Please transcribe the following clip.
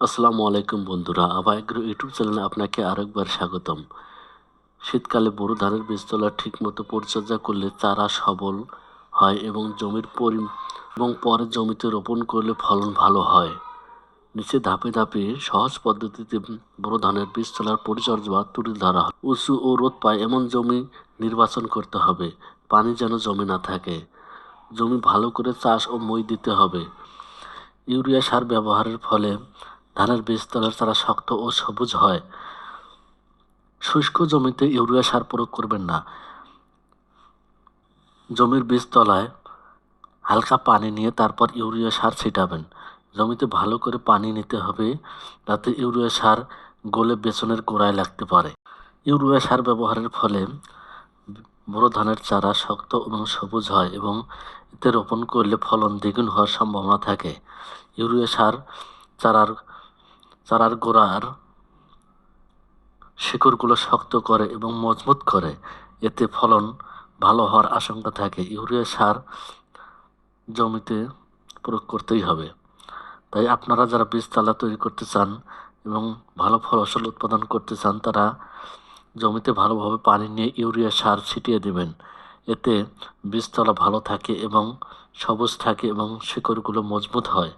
আসসালামু আলাইকুম বন্ধুরা আবায়াগ্রো ইউটিউব চ্যানেলে আপনাকে আরেকবার স্বাগতম। শীতকালে বোরো ধানের বীজতলা ঠিকমতো পরিচর্যা করলে চারা সবল হয় এবং জমির পরি এবং পরে জমিতে রোপণ করলে ফলন ভালো হয়। নিচে ধাপে ধাপে সহজ পদ্ধতিতে বোরো ধানের বীজতলার পরিচর্যা তুলে ধরা হয়। উঁচু ও রোদ পায় এমন জমি নির্বাচন করতে হবে, পানি যেন জমে না থাকে। জমি ভালো করে চাষ ও মই দিতে হবে। ইউরিয়া সার ব্যবহারের ফলে ধানের বীজতলার চারা শক্ত ও সবুজ হয়। শুষ্ক জমিতে ইউরিয়া সার প্রয়োগ করবেন না। জমির বীজতলায় হালকা পানি নিয়ে তারপর ইউরিয়া সার ছিটাবেন। জমিতে ভালো করে পানি নিতে হবে যাতে ইউরিয়া সার গলে বেচনের গোড়ায় লাগতে পারে। ইউরিয়া সার ব্যবহারের ফলে বড় ধানের চারা শক্ত এবং সবুজ হয় এবং এতে রোপণ করলে ফলন দ্বিগুণ হওয়ার সম্ভাবনা থাকে। ইউরিয়া সার চারার চারার গোড়ার শিকড়গুলো শক্ত করে এবং মজবুত করে। এতে ফলন ভালো হওয়ার আশঙ্কা থাকে। ইউরিয়া সার জমিতে প্রয়োগ করতেই হবে। তাই আপনারা যারা বীজতলা তৈরি করতে চান এবং ভালো ফসল উৎপাদন করতে চান, তারা জমিতে ভালোভাবে পানি নিয়ে ইউরিয়া সার ছিটিয়ে দেবেন। এতে বীজতলা ভালো থাকে এবং সবুজ থাকে এবং শিকড়গুলো মজবুত হয়।